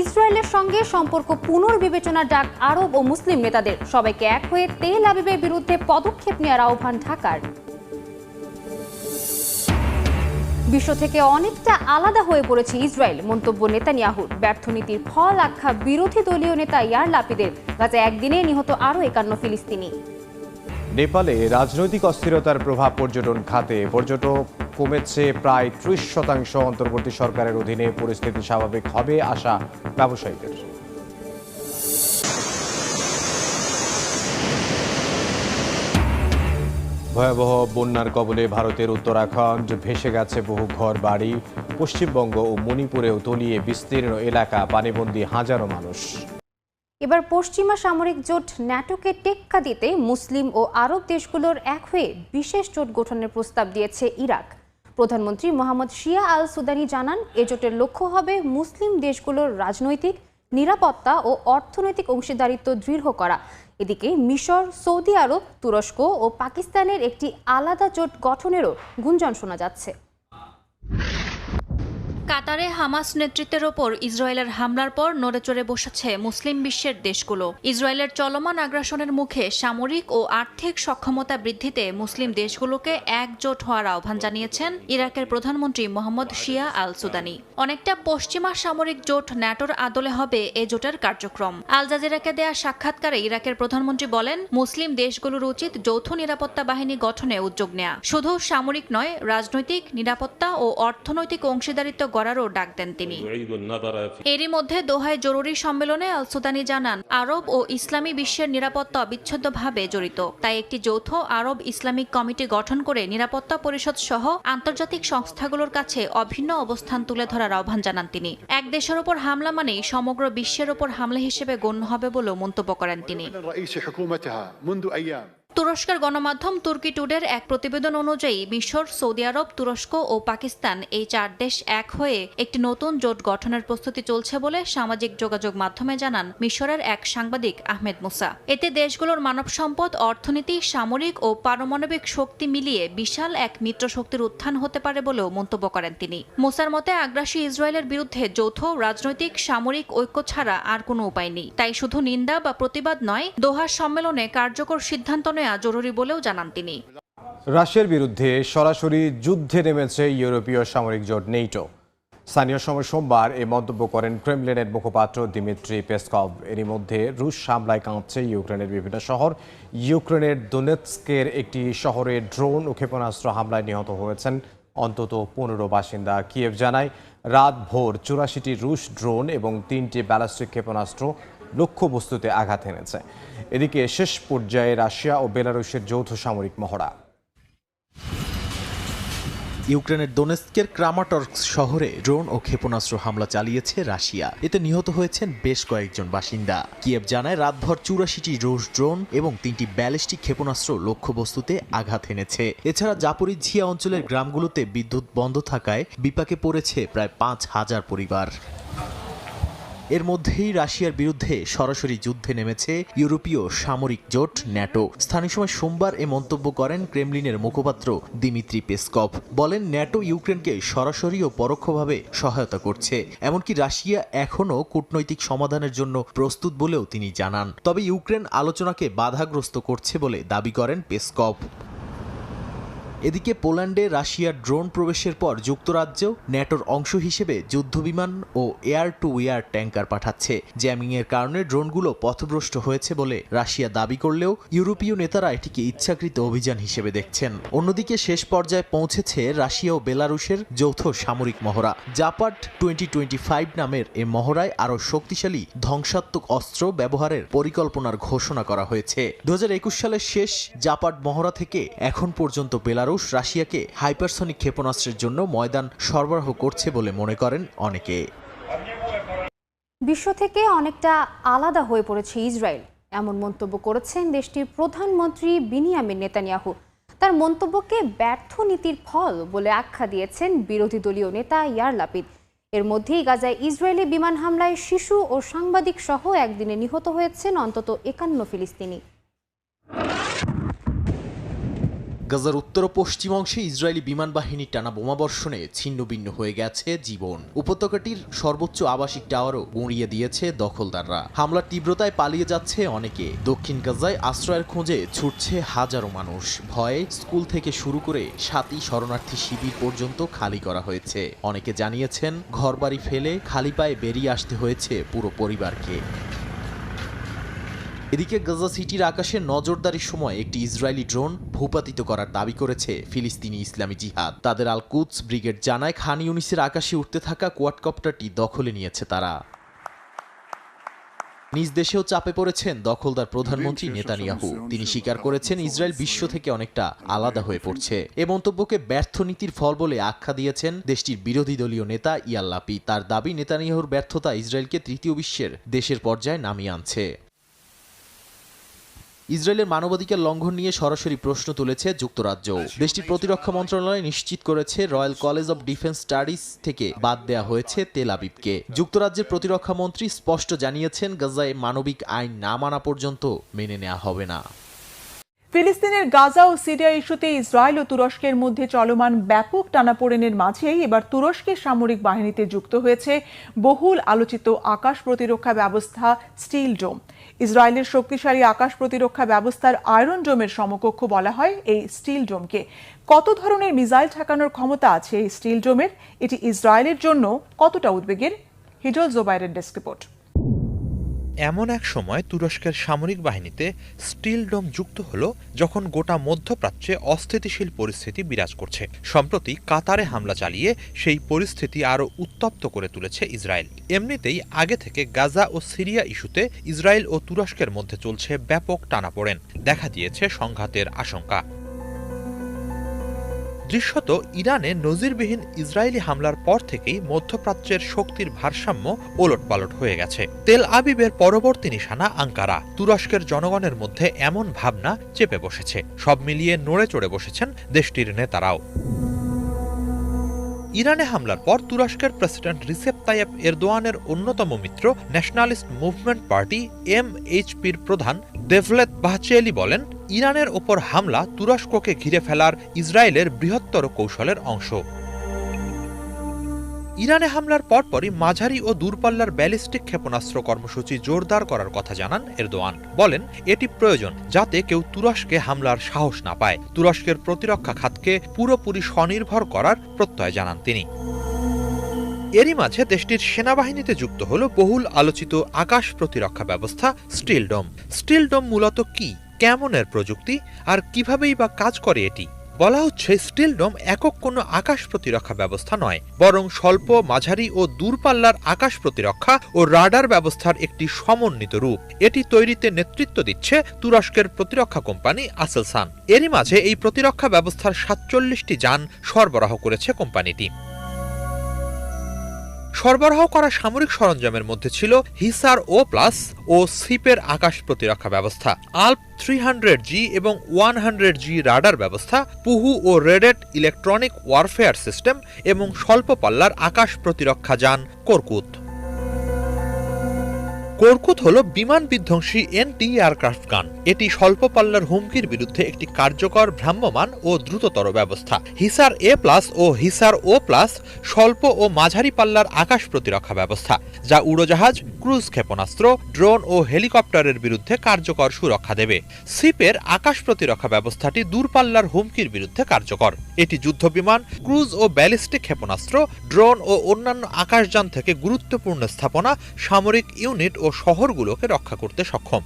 ইসরায়েলের সঙ্গে সম্পর্ক পুনর্বিবেচনার ডাক আরব ও মুসলিম নেতাদের। সবাইকে এক হয়ে তেল আবিবের বিরুদ্ধে পদক্ষেপ নেওয়ার আহ্বান ঢাকার। বিশ্ব থেকে অনেকটা আলাদা হয়ে পড়েছে ইসরায়েল, মন্তব্য নেতানিয়াহুর ব্যর্থ নীতির ফল আখ্যা বিরোধী দলীয় নেতা ইয়ার লাপিদের। গাজা একদিনে নিহত আরও একান্ন ফিলিস্তিনি। নেপালে রাজনৈতিক অস্থিরতার প্রভাব পর্যটন খাতে, পর্যটক কমেছে প্রায় ত্রিশ শতাংশ অন্তর্বর্তী সরকারের অধীনে পরিস্থিতি স্বাভাবিক হবে আশা ব্যবসায়ীদের। ভয়াবহ বন্যার কবলে ভারতের উত্তরাখণ্ড ভেসে গেছে বহু ঘর বাড়ি পশ্চিমবঙ্গ ও মণিপুরেও তলিয়ে বিস্তীর্ণ এলাকা, পানিবন্দী হাজারো মানুষ। এবার পশ্চিমা সামরিক জোট ন্যাটোকে টেক্কা দিতে মুসলিম ও আরব দেশগুলোর এক হয়ে বিশেষ জোট গঠনের প্রস্তাব দিয়েছে ইরাক। প্রধানমন্ত্রী মোহাম্মদ শিয়া আল সুদানি জানান এ জোটের লক্ষ্য হবে মুসলিম দেশগুলোর রাজনৈতিক নিরাপত্তা ও অর্থনৈতিক অংশীদারিত্ব দৃঢ় করা। এদিকে মিশর, সৌদি আরব, তুরস্ক ও পাকিস্তানের একটি আলাদা জোট গঠনেরও গুঞ্জন শোনা যাচ্ছে। কাতারে হামাস নেতৃত্বের ওপর ইসরায়েলের হামলার পর নড়েচড়ে বসেছে মুসলিম বিশ্বের দেশগুলো। ইসরায়েলের চলমান আগ্রাসনের মুখে সামরিক ও আর্থিক সক্ষমতা বৃদ্ধিতে মুসলিম দেশগুলোকে একজোট হওয়ার আহ্বান জানিয়েছেন ইরাকের প্রধানমন্ত্রী মোহাম্মদ শিয়া আল সুদানি অনেকটা পশ্চিমা সামরিক জোট ন্যাটোর আদলে হবে এ জোটের কার্যক্রম। আল জাজিরাকে দেয়া সাক্ষাৎকারে ইরাকের প্রধানমন্ত্রী বলেন, মুসলিম দেশগুলোর উচিত যৌথ নিরাপত্তা বাহিনী গঠনে উদ্যোগ নেয়া। শুধু সামরিক নয়, রাজনৈতিক নিরাপত্তা ও অর্থনৈতিক অংশীদারিত্ব করারও ডাক দেন তিনি। এরই মধ্যে দোহায় জরুরি সম্মেলনে আল সুদানি জানান, আরব ও ইসলামী বিশ্বের নিরাপত্তা অবিচ্ছেদ্যভাবে জড়িত। তাই একটি যৌথ আরব ইসলামিক কমিটি গঠন করে নিরাপত্তা পরিষদ সহ আন্তর্জাতিক সংস্থাগুলোর কাছে অভিন্ন অবস্থান তুলে ধরার আহ্বান জানান তিনি। এক দেশের ওপর হামলা মানেই সমগ্র বিশ্বের ওপর হামলা হিসেবে গণ্য হবে বলেও মন্তব্য করেন তিনি। তুরস্কের গণমাধ্যম তুর্কি টুডের এক প্রতিবেদন অনুযায়ী, মিশর, সৌদি আরব, তুরস্ক ও পাকিস্তান এই চার দেশ এক হয়ে একটি নতুন জোট গঠনের প্রস্তুতি চলছে বলে সামাজিক যোগাযোগ মাধ্যমে জানান মিশরের এক সাংবাদিক আহমেদ মুসা। এতে দেশগুলোর মানব সম্পদ, অর্থনীতি, সামরিক ও পারমাণবিক শক্তি মিলিয়ে বিশাল এক মিত্র শক্তির উত্থান হতে পারে বলেও মন্তব্য করেন তিনি। মুসার মতে, আগ্রাসী ইসরায়েলের বিরুদ্ধে যৌথ, রাজনৈতিক, সামরিক ঐক্য ছাড়া আর কোনো উপায় নেই। তাই শুধু নিন্দা বা প্রতিবাদ নয় দোহা সম্মেলনে কার্যকর সিদ্ধান্ত নেওয়া জরুরি বলেও জানান তিনি। রাশিয়ার বিরুদ্ধে সরাসরি যুদ্ধে নেমেছে ইউরোপীয় সামরিক জোট নেইটো। স্থানীয় সময় সোমবার এই মন্তব্য করেন ক্রেমলিনের মুখপাত্র দিমিত্রি পেসকভ। এরই মধ্যে রুশ হামলায় কাঁপছে ইউক্রেনের বিভিন্ন শহর। ইউক্রেনের দোনেৎস্কের একটি শহরে ড্রোন ও ক্ষেপণাস্ত্র হামলায় নিহত হয়েছেন অন্তত পনেরো বাসিন্দা। কিয়েভ জানায়, রাত ভোর চুরাশিটি রুশ ড্রোন এবং তিনটি ব্যালাস্টিক ক্ষেপণাস্ত্র লক্ষ্যবস্তুতে আঘাত এনেছে। এদিকে শেষ পর্যায়ে রাশিয়া ও বেলারুশের যৌথ সামরিক মহড়া। ইউক্রেনের দোনেস্কের ক্রামাটর্ক শহরে ড্রোন ও ক্ষেপণাস্ত্র হামলা চালিয়েছে রাশিয়া। এতে নিহত হয়েছেন বেশ কয়েকজন বাসিন্দা। কিয়েভ জানায়, রাতভর চুরাশিটি রুশ ড্রোন এবং তিনটি ব্যালিস্টিক ক্ষেপণাস্ত্র লক্ষ্যবস্তুতে আঘাত এনেছে। এছাড়া জাপরিঝিয়া অঞ্চলের গ্রামগুলোতে বিদ্যুৎ বন্ধ থাকায় বিপাকে পড়েছে প্রায় পাঁচ হাজার পরিবার। এর মধ্যেই রাশিয়ার বিরুদ্ধে সরাসরি যুদ্ধে নেমেছে ইউরোপীয় সামরিক জোট, ন্যাটো। স্থানীয় সময় সোমবার এ মন্তব্য করেন ক্রেমলিনের মুখপাত্র দিমিত্রি পেসকভ। বলেন, ন্যাটো ইউক্রেনকে সরাসরি ও পরোক্ষভাবে সহায়তা করছে। এমনকি রাশিয়া এখনও কূটনৈতিক সমাধানের জন্য প্রস্তুত বলেও তিনি জানান। তবে ইউক্রেন আলোচনাকে বাধাগ্রস্ত করছে বলে দাবি করেন পেসকভ। এদিকে পোল্যান্ডে রাশিয়ার ড্রোন প্রবেশের পর যুক্তরাজ্য ন্যাটোর অংশ হিসেবে যুদ্ধবিমান ও এয়ার টু এয়ার ট্যাঙ্কার পাঠাচ্ছে। জ্যামিং এর কারণে ড্রোনগুলো পথভ্রষ্ট হয়েছে বলে রাশিয়া দাবি করলেও ইউরোপীয় নেতারা এটিকে ইচ্ছাকৃত অভিযান হিসেবে দেখছেন। অন্যদিকে শেষ পর্যায়ে পৌঁছেছে রাশিয়া ও বেলারুশের যৌথ সামরিক মহড়া। জাপাট টোয়েন্টি টোয়েন্টি ফাইভ নামের এ মহড়ায় আরও শক্তিশালী ধ্বংসাত্মক অস্ত্র ব্যবহারের পরিকল্পনার ঘোষণা করা হয়েছে। দু হাজার একুশ সালের শেষ জাপাট মহড়া থেকে এখন পর্যন্ত বেলারুশ রাশিয়াকে হাইপারসনিক ক্ষেপণাস্ত্রের জন্য ময়দান সরবরাহ করছে বলে মনে করেন অনেকে। বিশ্ব থেকে অনেকটা আলাদা হয়ে পড়েছে ইসরায়েল। এমন মন্তব্য করেছেন দেশটির প্রধানমন্ত্রী বিনিয়ামিন নেতানিয়াহু। তার মন্তব্যকে ব্যর্থ নীতির ফল বলে আখ্যা দিয়েছেন বিরোধী দলীয় নেতা ইয়ার লাপিদ। এর মধ্যেই গাজায় ইসরায়েলি বিমান হামলায় শিশু ও সাংবাদিক সহ একদিনে নিহত হয়েছেন অন্তত একান্ন ফিলিস্তিনি। গাজার উত্তর ও পশ্চিম অংশে ইসরায়েলি বিমান বাহিনীর টানা বোমাবর্ষণে ছিন্ন ভিন্ন হয়ে গেছে জীবন। উপত্যকাটির সর্বোচ্চ আবাসিক টাওয়ারও গুঁড়িয়ে দিয়েছে দখলদাররা। হামলার তীব্রতায় পালিয়ে যাচ্ছে অনেকে। দক্ষিণ গাজায় আশ্রয়ের খোঁজে ছুটছে হাজারো মানুষ। ভয়ে স্কুল থেকে শুরু করে সাতই শরণার্থী শিবির পর্যন্ত খালি করা হয়েছে। অনেকে জানিয়েছেন, ঘরবাড়ি ফেলে খালি পায়ে বেরিয়ে আসতে হয়েছে পুরো পরিবারকে। এদিকে গাজা সিটির আকাশে নজরদারির সময় একটি ইসরায়েলি ড্রোন ভূপাতিত করার দাবি করেছে ফিলিস্তিনি ইসলামী জিহাদ। তাদের আল কুদস ব্রিগেড জানায় খান ইউনিসের আকাশে উঠতে থাকা কোয়াডকপ্টারটি দখলে নিয়েছে তারা। নিজ দেশেও চাপে পড়েছেন দখলদার প্রধানমন্ত্রী নেতানিয়াহু। তিনি স্বীকার করেছেন ইসরায়েল বিশ্ব থেকে অনেকটা আলাদা হয়ে পড়ছে। এ মন্তব্যকে ব্যর্থ নীতির ফল বলে আখ্যা দিয়েছেন দেশটির বিরোধী দলীয় নেতা ইয়াল্লাপি। তার দাবি নেতানিয়াহুর ব্যর্থতা ইসরায়েলকে তৃতীয় বিশ্বের দেশের পর্যায়ে নামিয়ে আনছে। ইসরায়েলের মানবাধিকার লঙ্ঘন নিয়ে সরাসরি প্রশ্ন তুলেছে যুক্তরাজ্য। দেশটির প্রতিরক্ষা মন্ত্রণালয় নিশ্চিত করেছে royal college of defence studies থেকে বাদ দেয়া হয়েছে তেল আবিবকে। যুক্তরাজ্যের প্রতিরক্ষা মন্ত্রী স্পষ্ট জানিয়েছেন গাজায় মানবিক আইন না মানা পর্যন্ত মেনে নেওয়া হবে না। ফিলিস্তিনের গাজা ও সিরিয়া ইস্যুতে ইসরায়েল ও তুরস্কের মধ্যে চলমান ব্যাপক টানাপোড়েনের মাঝেই এবার তুরস্কের সামরিক বাহিনীতে যুক্ত হয়েছে বহুল আলোচিত আকাশ প্রতিরক্ষা ব্যবস্থা স্টিল ডোম। ইসরায়েলের শক্তিশালী আকাশ প্রতিরক্ষা ব্যবস্থার আয়রন ডোমের সমকক্ষ বলা হয় এই স্টিল ডোমকে। কত ধরনের মিসাইল ঠেকানোর ক্ষমতা আছে এই স্টিল ডোমের? এটি ইসরায়েলের জন্য কতটা উদ্বেগের? হিজল জোবাইরের ডেস্ক রিপোর্ট। এমন এক সময় তুরস্কের সামরিক বাহিনীতে স্টিল ডোম যুক্ত হল যখন গোটা মধ্যপ্রাচ্যে অস্থিতিশীল পরিস্থিতি বিরাজ করছে। সম্প্রতি কাতারে হামলা চালিয়ে সেই পরিস্থিতি আরও উত্তপ্ত করে তুলেছে ইসরায়েল। এমনিতেই আগে থেকে গাজা ও সিরিয়া ইস্যুতে ইসরায়েল ও তুরস্কের মধ্যে চলছে ব্যাপক টানাপোড়েন। দেখা দিয়েছে সংঘাতের আশঙ্কা। দৃশ্যত ইরানে নজিরবিহীন ইসরায়েলি হামলার পর থেকেই মধ্যপ্রাচ্যের শক্তির ভারসাম্য ওলটপালট হয়ে গেছে। তেল আবিবের পরবর্তী নিশানা আঙ্কারা। তুরস্কের জনগণের মধ্যে এমন ভাবনা চেপে বসেছে। সব মিলিয়ে নড়ে চড়ে বসেছেন দেশটির নেতারাও। ইরানে হামলার পর তুরস্কের প্রেসিডেন্ট রিসেপ তাইয়েব এরদোয়ানের অন্যতম মিত্র ন্যাশনালিস্ট মুভমেন্ট পার্টি এম এইচপির প্রধান দেভলেত বাহচেলি বলেন ইরানের ওপর হামলা তুরস্ককে ঘিরে ফেলার ইসরায়েলের বৃহত্তর কৌশলের অংশ। ইরানে হামলার পরপরই মাঝারি ও দূরপাল্লার ব্যালিস্টিক ক্ষেপণাস্ত্র কর্মসূচি জোরদার করার কথা জানান এরদোয়ান। বলেন, এটি প্রয়োজন যাতে কেউ তুরস্কে হামলার সাহস না পায়। তুরস্কের প্রতিরক্ষা খাতকে পুরোপুরি স্বনির্ভর করার প্রত্যয় জানান তিনি। এরই মাঝে দেশটির সেনাবাহিনীতে যুক্ত হল বহুল আলোচিত আকাশ প্রতিরক্ষা ব্যবস্থা স্টিল ডোম স্টিল ডোম মূলত কি? কেমনের প্রযুক্তি আর কিভাবেই বা কাজ করে এটি? বলা হচ্ছে স্টিল ডোম একক কোনো আকাশ প্রতিরক্ষা ব্যবস্থা নয়, বরং স্বল্প, মাঝারি ও দূরপাল্লার আকাশ প্রতিরক্ষা ও রাডার ব্যবস্থার একটি সমন্বিত রূপ। এটি তৈরিতে নেতৃত্ব দিচ্ছে তুরস্কের প্রতিরক্ষা কোম্পানি আসেলসান। এরই মাঝে এই প্রতিরক্ষা ব্যবস্থার সাতচল্লিশটি যান সরবরাহ করেছে কোম্পানিটি। সরবরাহ করা সামরিক সরঞ্জামের মধ্যে ছিল হিসার ও প্লাস ও সিপের আকাশ প্রতিরক্ষা ব্যবস্থা, আল্প থ্রি হান্ড্রেড জি এবং ওয়ান হান্ড্রেড জি রাডার ব্যবস্থা, পুহু ও রেডেট ইলেকট্রনিক ওয়ারফেয়ার সিস্টেম এবং স্বল্প পাল্লার আকাশ প্রতিরক্ষা যান, কর্কুত। কর্কুত হল বিমান বিধ্বংসী এনটি এয়ারক্রাফট গান এটি স্বল্প পাল্লার হুমকির বিরুদ্ধে একটি কার্যকর ভ্রাম্যমান ও দ্রুততর ব্যবস্থা। হিসার এ প্লাস ও হিসার ও প্লাস স্বল্প ও মাঝারি পাল্লার আকাশ প্রতিরক্ষা ব্যবস্থা, যা উড়োজাহাজ, ক্রুজ ক্ষেপণাস্ত্র, ড্রোন ও হেলিকপ্টারের বিরুদ্ধে কার্যকর সুরক্ষা দেবে। সিপের আকাশ প্রতিরক্ষা ব্যবস্থাটি দূরপাল্লার হুমকির বিরুদ্ধে কার্যকর। এটি যুদ্ধবিমান ক্রুজ ও ব্যালিস্টিক ক্ষেপণাস্ত্র, ড্রোন ও অন্যান্য আকাশযান থেকে গুরুত্বপূর্ণ স্থাপনা, সামরিক ইউনিট ও শহরগুলোকে রক্ষা করতে সক্ষম।